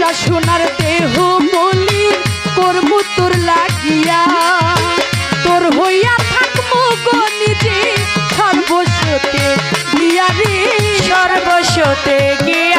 যা সোনার দেহ বলি করব তোর লাগিয়া। তোর হইয়া থাকব গো নিজে, সর্বস্বতে বিয়ারি সর্বস্বতে গে